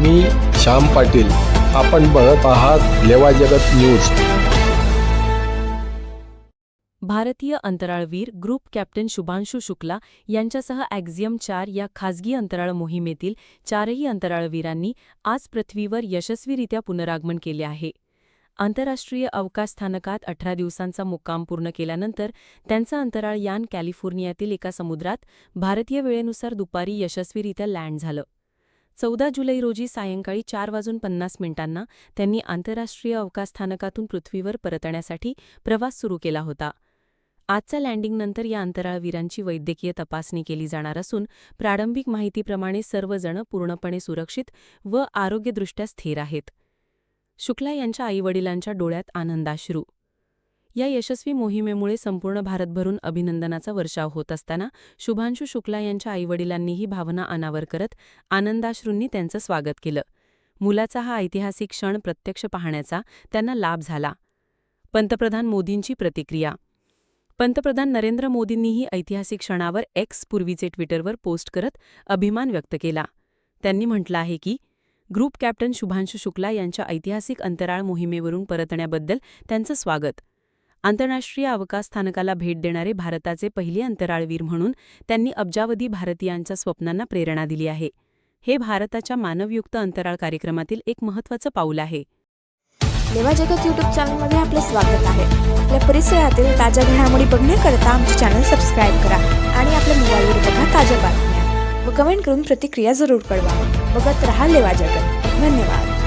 मी श्याम पाटील. आपण बघत आहात लेवा जगत न्यूज. भारतीय अंतराळवीर ग्रुप कॅप्टन शुभांशु शुक्ला यांच्यासह ॲक्झियम चार या खासगी अंतराळ मोहिमेतील चारही अंतराळवीरांनी आज पृथ्वीवर यशस्वीरित्या पुनरागमन केले आहे. आंतरराष्ट्रीय अवकाश स्थानकात अठरा दिवसांचा मुक्काम पूर्ण केल्यानंतर त्यांचं अंतराळ यान कॅलिफोर्नियातील एका समुद्रात भारतीय वेळेनुसार दुपारी यशस्वीरित्या लँड झालं. चौदा जुलै रोजी सायंकाळी चार वाजून पन्नास मिनिटांना त्यांनी आंतरराष्ट्रीय अवकाश स्थानकातून पृथ्वीवर परतण्यासाठी प्रवास सुरू केला होता. आजच्या लँडिंगनंतर या अंतराळवीरांची वैद्यकीय तपासणी केली जाणार असून प्रारंभिक माहितीप्रमाणे सर्वजण पूर्णपणे सुरक्षित व आरोग्यदृष्ट्या स्थिर आहेत. शुक्ला यांच्या आईवडिलांच्या डोळ्यात आनंदाश्रू या यशस्वी मोहिमेमुळे संपूर्ण भारतभरून अभिनंदनाचा वर्षाव होत असताना शुभांशु शुक्ला यांच्या आईवडिलांनीही भावना अनावर करत आनंदाश्रूंनी त्यांचं स्वागत केलं. मुलाचा हा ऐतिहासिक क्षण प्रत्यक्ष पाहण्याचा त्यांना लाभ झाला. पंतप्रधान मोदींची प्रतिक्रिया. पंतप्रधान नरेंद्र मोदींनीही ऐतिहासिक क्षणावर एक्स पूर्वीचे ट्विटरवर पोस्ट करत अभिमान व्यक्त केला. त्यांनी म्हटलं आहे की ग्रुप कॅप्टन शुभांशु शुक्ला यांच्या ऐतिहासिक अंतराळ मोहिमेवरून परतण्याबद्दल त्यांचं स्वागत. आंतरराष्ट्रीय अवकाश स्थानकाला भेट देणारे भारताचे पहिले अंतराळवीर म्हणून त्यांनी अब्जावधी भारतीयांच्या स्वप्नांना प्रेरणा दिली आहे. हे भारताच्या मानवयुक्त अंतराळ कार्यक्रमातील एक महत्त्वाचं पाऊल आहे. लेवा जगत यूट्यूब चॅनलमध्ये आपलं स्वागत आहे. आपल्या परिसरातील ताज्या घडामोडी बघण्याकरता आमचे चॅनल सबस्क्राईब करा आणि आपल्या मोबाईलवर बघा ताज्या बातम्या व कमेंट करून प्रतिक्रिया जरूर कळवा. बघत रहा लेवा जगत. धन्यवाद.